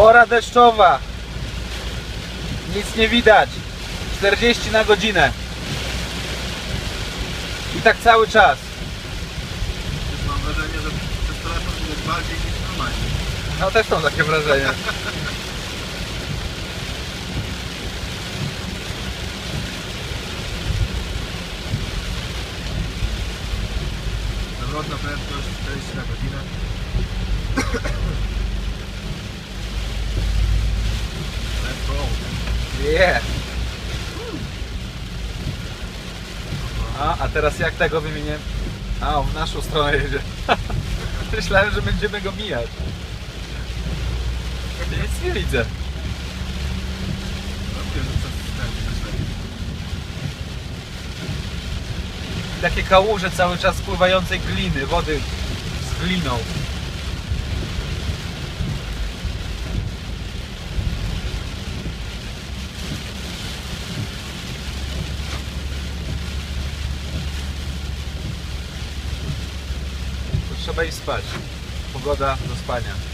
Pora deszczowa. Nic nie widać. 40 na godzinę. I tak cały czas. Mam wrażenie, że przez telefon jest bardziej niż normalnie. No też mam takie wrażenie. Zawrotna prędkość 40 na godzinę. Let's go. Yeah. A, a teraz jak tego wymienię? A, on w naszą stronę jedzie. Myślałem, że będziemy go mijać. Nic nie widzę. Wyszedł. Takie kałuże cały czas spływającej gliny, wody z gliną. sobie i spać. Pogoda do spania.